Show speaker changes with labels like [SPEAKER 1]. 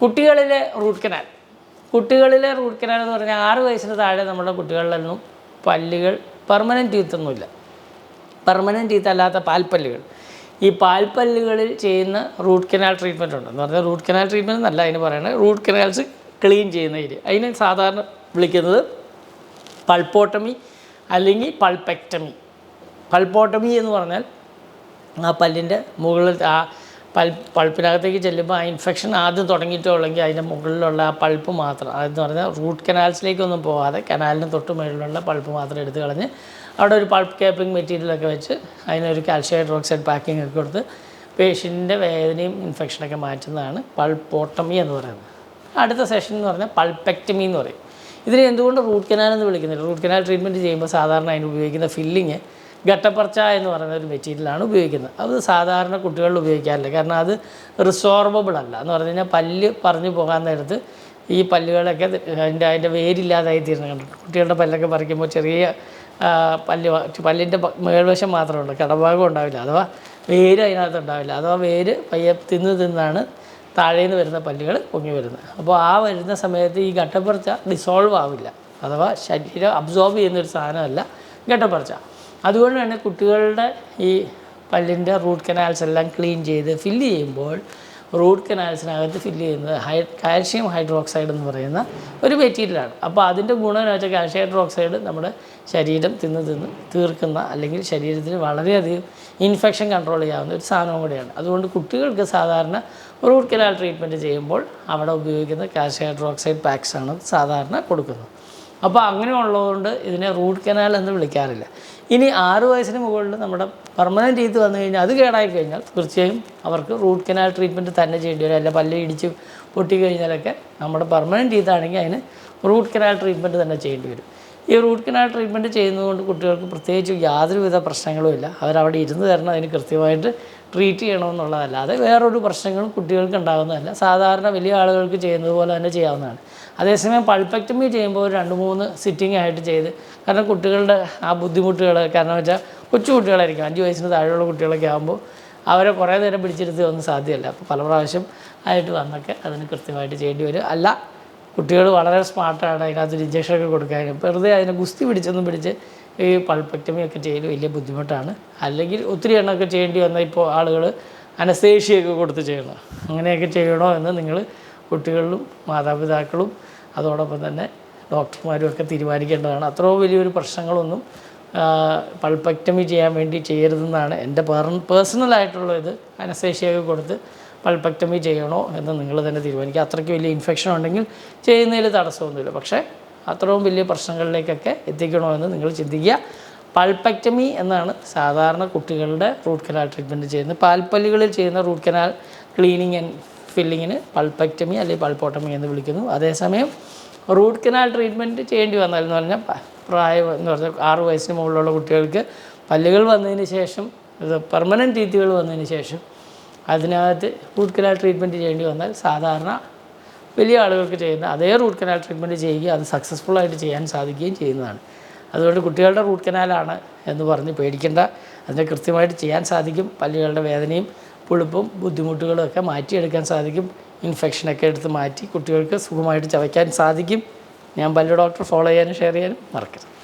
[SPEAKER 1] കുട്ടികളിലെ root canal. കുട്ടികളിലെ root canal എന്ന് പറഞ്ഞാൽ ആറ് വയസ്സിന് താഴെ നമ്മുടെ കുട്ടികളിലൊന്നും പല്ലുകൾ പെർമനന്റ് ടീത്തൊന്നുമില്ല പെർമനന്റ് ടീത്ത് അല്ലാത്ത പാൽപ്പല്ലുകൾ. ഈ പാൽപ്പല്ലുകളിൽ ചെയ്യുന്ന റൂട്ട് കനാൽ ട്രീറ്റ്മെന്റ് ഉണ്ട്. എന്ന് പറഞ്ഞാൽ റൂട്ട് കനാൽ ട്രീറ്റ്മെന്റ് എന്നല്ല അതിന് പറയുന്നത് റൂട്ട് കനാൽസ് ക്ലീൻ ചെയ്യുന്ന ഏരിയ. അതിന് സാധാരണ വിളിക്കുന്നത് പൾപ്പോട്ടമി അല്ലെങ്കിൽ പൾപ്പെക്ടമി പൾപ്പോട്ടമി എന്ന് പറഞ്ഞാൽ ആ പല്ലിന്റെ മുകളിൽ ആ പൽ പൾപ്പിനകത്തേക്ക് ചെല്ലുമ്പോൾ ആ ഇൻഫെക്ഷൻ ആദ്യം തുടങ്ങിയിട്ടുള്ളെങ്കിൽ അതിന്റെ മുകളിലുള്ള ആ പൾപ്പ് മാത്രം അതെന്ന് പറഞ്ഞാൽ റൂട്ട് കനാൽസിലേക്കൊന്നും പോകാതെ കനാലിന് തൊട്ട് മുകളിലുള്ള പൾപ്പ് മാത്രം എടുത്ത് കളഞ്ഞ് അവിടെ ഒരു പൾപ്പ് ക്യാപ്പിംഗ് മെറ്റീരിയലൊക്കെ വെച്ച് അതിനൊരു കാൽഷ്യം ഹൈഡ്രോക്സൈഡ് പാക്കിംഗ് ഒക്കെ കൊടുത്ത് പേഷ്യന്റെ വേദനയും ഇൻഫെക്ഷനൊക്കെ മാറ്റുന്നതാണ് പൾപ്പോട്ടമി എന്ന് പറയുന്നത്. അടുത്ത സെഷൻ എന്ന് പറഞ്ഞാൽ പൾപ്പെക്ടമി എന്ന് പറയും. ഇതിനെ എന്തുകൊണ്ട് റൂട്ട് കനാൽ എന്ന് വിളിക്കുന്നില്ല? റൂട്ട് കനാൽ ട്രീറ്റ്മെന്റ് ചെയ്യുമ്പോൾ സാധാരണ അതിന് ഉപയോഗിക്കുന്ന ഫില്ലിങ് ഗട്ടപ്പർച്ച എന്ന് പറയുന്ന ഒരു മെറ്റീരിയലാണ് ഉപയോഗിക്കുന്നത്. അത് സാധാരണ കുട്ടികളിൽ ഉപയോഗിക്കാറില്ല. കാരണം അത് റിസോർബിൾ അല്ല. എന്ന് പറഞ്ഞു കഴിഞ്ഞാൽ പല്ല് പറഞ്ഞു പോകാൻ നേരത്ത് ഈ പല്ലുകളൊക്കെ അതിന്റെ അതിന്റെ വേരില്ലാതായി തീരുന്ന കണ്ടിട്ടുണ്ട്. കുട്ടികളുടെ പല്ലൊക്കെ പറിക്കുമ്പോൾ ചെറിയ പല്ല് പല്ലിന്റെ മേൾവശം മാത്രമേ ഉള്ളൂ. കടഭാഗം ഉണ്ടാവില്ല. അഥവാ വേര് അതിനകത്ത് ഉണ്ടാവില്ല. അഥവാ വേര് പയ്യെ തിന്ന് തിന്നാണ് താഴേന്ന് വരുന്ന പല്ലുകൾ പൊങ്ങി വരുന്നത്. അപ്പോൾ ആ വരുന്ന സമയത്ത് ഈ ഘട്ടപ്പറച്ച ഡിസോൾവ് ആവില്ല. അഥവാ ശരീരം അബ്സോർബ് ചെയ്യുന്നൊരു സാധനമല്ല ഗട്ടപ്പറച്ച അതുകൊണ്ട് തന്നെ കുട്ടികളുടെ ഈ പല്ലിന്റെ റൂട്ട് കനാൽസ് എല്ലാം ക്ലീൻ ചെയ്ത് ഫില്ല് ചെയ്യുമ്പോൾ റൂട്ട് കനാൽസിനകത്ത് ഫില്ല് ചെയ്യുന്നത് ഹൈ കാൽഷ്യം ഹൈഡ്രോക്സൈഡ് എന്ന് പറയുന്ന ഒരു മെറ്റീരിയലാണ് അപ്പോൾ അതിന്റെ ഗുണം എന്ന് വെച്ചാൽ കാൽഷ്യം ഹൈഡ്രോക്സൈഡ് നമ്മുടെ ശരീരം തിന്ന് തിന്ന് തീർക്കുന്ന അല്ലെങ്കിൽ ശരീരത്തിന് വളരെയധികം ഇൻഫെക്ഷൻ കൺട്രോൾ ചെയ്യാവുന്ന ഒരു സാധനവും കൂടിയാണ്. അതുകൊണ്ട് കുട്ടികൾക്ക് സാധാരണ റൂട്ട് കനാൽ ട്രീറ്റ്മെന്റ് ചെയ്യുമ്പോൾ അവിടെ ഉപയോഗിക്കുന്ന കാൽഷ്യം ഹൈഡ്രോക്സൈഡ് പാക്സാണ് സാധാരണ കൊടുക്കുന്നത്. അപ്പോൾ അങ്ങനെ ഉള്ളതുകൊണ്ട് ഇതിനെ റൂട്ട് കനാൽ എന്ന് വിളിക്കാറില്ല. ഇനി ആറ് വയസ്സിന് മുകളിൽ നമ്മുടെ പെർമനന്റ് ചെയ്ത് വന്നു കഴിഞ്ഞാൽ അത് കേടായി കഴിഞ്ഞാൽ തീർച്ചയായും അവർക്ക് റൂട്ട് കനാൽ ട്രീറ്റ്മെന്റ് തന്നെ ചെയ്യേണ്ടി വരും. അല്ല പല്ല് ഇടിച്ച് പൊട്ടിക്കഴിഞ്ഞാലൊക്കെ നമ്മുടെ പെർമനന്റ് ചെയ്താണെങ്കിൽ അതിന് റൂട്ട് കനാൽ ട്രീറ്റ്മെന്റ് തന്നെ ചെയ്യേണ്ടി വരും. ഈ റൂട്ട് കനാൽ ട്രീറ്റ്മെന്റ് ചെയ്യുന്നതുകൊണ്ട് കുട്ടികൾക്ക് പ്രത്യേകിച്ച് യാതൊരുവിധ പ്രശ്നങ്ങളും ഇല്ല അവരവിടെ ഇരുന്ന് തരണം അതിന് കൃത്യമായിട്ട് ട്രീറ്റ് ചെയ്യണമെന്നുള്ളതല്ലാതെ വേറൊരു പ്രശ്നങ്ങളും കുട്ടികൾക്ക് ഉണ്ടാകുന്നതല്ല. സാധാരണ വലിയ ആളുകൾക്ക് ചെയ്യുന്നത് പോലെ തന്നെ ചെയ്യാവുന്നതാണ്. അതേസമയം പൾപ്പക്ടമി ചെയ്യുമ്പോൾ രണ്ട് മൂന്ന് സിറ്റിംഗ് ആയിട്ട് ചെയ്ത് കാരണം കുട്ടികളുടെ ആ ബുദ്ധിമുട്ടുകൾ കാരണം വെച്ചാൽ കൊച്ചു കുട്ടികളായിരിക്കും അഞ്ച് വയസ്സിന് താഴെയുള്ള കുട്ടികളൊക്കെ ആകുമ്പോൾ അവരെ കുറേ നേരം പിടിച്ചിരുത്തി ഒന്നും സാധ്യമല്ല. അപ്പോൾ പല പ്രാവശ്യം ആയിട്ട് വന്നൊക്കെ അതിന് കൃത്യമായിട്ട് ചെയ്യേണ്ടി വരും. അല്ല കുട്ടികൾ വളരെ സ്മാർട്ടാണ് അതിനകത്ത് ഇഞ്ചക്ഷനൊക്കെ കൊടുക്കാനും. വെറുതെ അതിനെ ഗുസ്തി പിടിച്ചൊന്നും പിടിച്ച് ഈ പൾപ്പക്ടമി ഒക്കെ ചെയ്യൽ വലിയ ബുദ്ധിമുട്ടാണ്. അല്ലെങ്കിൽ ഒത്തിരി എണ്ണമൊക്കെ ചെയ്യേണ്ടി വന്നാൽ ഇപ്പോൾ ആളുകൾ അനസ്തേഷ്യയൊക്കെ കൊടുത്ത് ചെയ്യണം. അങ്ങനെയൊക്കെ ചെയ്യണോ എന്ന് നിങ്ങൾ കുട്ടികളിലും മാതാപിതാക്കളും അതോടൊപ്പം തന്നെ ഡോക്ടർമാരും ഒക്കെ തീരുമാനിക്കേണ്ടതാണ്. അത്രയോ വലിയൊരു പ്രശ്നങ്ങളൊന്നും പൾപ്പക്ടമി ചെയ്യാൻ വേണ്ടി ചെയ്യരുതെന്നാണ് എന്റെ പേഴ്സണലായിട്ടുള്ള ഇത്. അനസ്തേഷ്യയൊക്കെ കൊടുത്ത് പൾപ്പക്ടമി ചെയ്യണോ എന്ന് നിങ്ങൾ തന്നെ തീരുമാനിക്കുക. അത്രയ്ക്ക് വലിയ ഇൻഫെക്ഷൻ ഉണ്ടെങ്കിൽ ചെയ്യുന്നതിൽ തടസ്സമൊന്നുമില്ല. പക്ഷേ അത്രയും വലിയ പ്രശ്നങ്ങളിലേക്കൊക്കെ എത്തിക്കണോ എന്ന് നിങ്ങൾ ചിന്തിക്കുക. പൾപ്പക്ടമി എന്നാണ് സാധാരണ കുട്ടികളുടെ റൂട്ട് കനാൽ ട്രീറ്റ്മെന്റ് ചെയ്യുന്നത്. പാൽപ്പല്ലുകളിൽ ചെയ്യുന്ന റൂട്ട് കനാൽ ക്ലീനിങ് ആൻഡ് ഫില്ലിങ്ങിന് പൾപ്പക്ടമി അല്ലെങ്കിൽ പൾപ്പോട്ടമി എന്ന് വിളിക്കുന്നു. അതേസമയം റൂട്ട് കനാൽ ട്രീറ്റ്മെന്റ് ചെയ്യേണ്ടി വന്നാൽ എന്ന് പറഞ്ഞാൽ പ്രായം എന്ന് പറഞ്ഞാൽ ആറ് വയസ്സിന് മുകളിലുള്ള കുട്ടികൾക്ക് പല്ലുകൾ വന്നതിന് ശേഷം പെർമനന്റ് രീതികൾ വന്നതിന് ശേഷം അതിനകത്ത് റൂട്ട് കനാൽ ട്രീറ്റ്മെന്റ് ചെയ്യേണ്ടി വന്നാൽ സാധാരണ വലിയ ആളുകൾക്ക് ചെയ്യുന്ന അതേ റൂട്ട് കനാൽ ട്രീറ്റ്മെന്റ് ചെയ്യുകയും അത് സക്സസ്ഫുൾ ആയിട്ട് ചെയ്യാൻ സാധിക്കുകയും ചെയ്യുന്നതാണ്. അതുകൊണ്ട് കുട്ടികളുടെ റൂട്ട് കനാലാണ് എന്ന് പറഞ്ഞ് പേടിക്കേണ്ട. അതിനെ കൃത്യമായിട്ട് ചെയ്യാൻ സാധിക്കും. പല്ലുകളുടെ വേദനയും പുളിപ്പും ബുദ്ധിമുട്ടുകളും ഒക്കെ മാറ്റിയെടുക്കാൻ സാധിക്കും. ഇൻഫെക്ഷനൊക്കെ എടുത്ത് മാറ്റി കുട്ടികൾക്ക് സുഖമായിട്ട് ചവയ്ക്കാൻ സാധിക്കും. ഞാൻ പല്ല് ഡോക്ടർ ഫോളോ ചെയ്യാനും ഷെയർ ചെയ്യാനും മറക്കരുത്.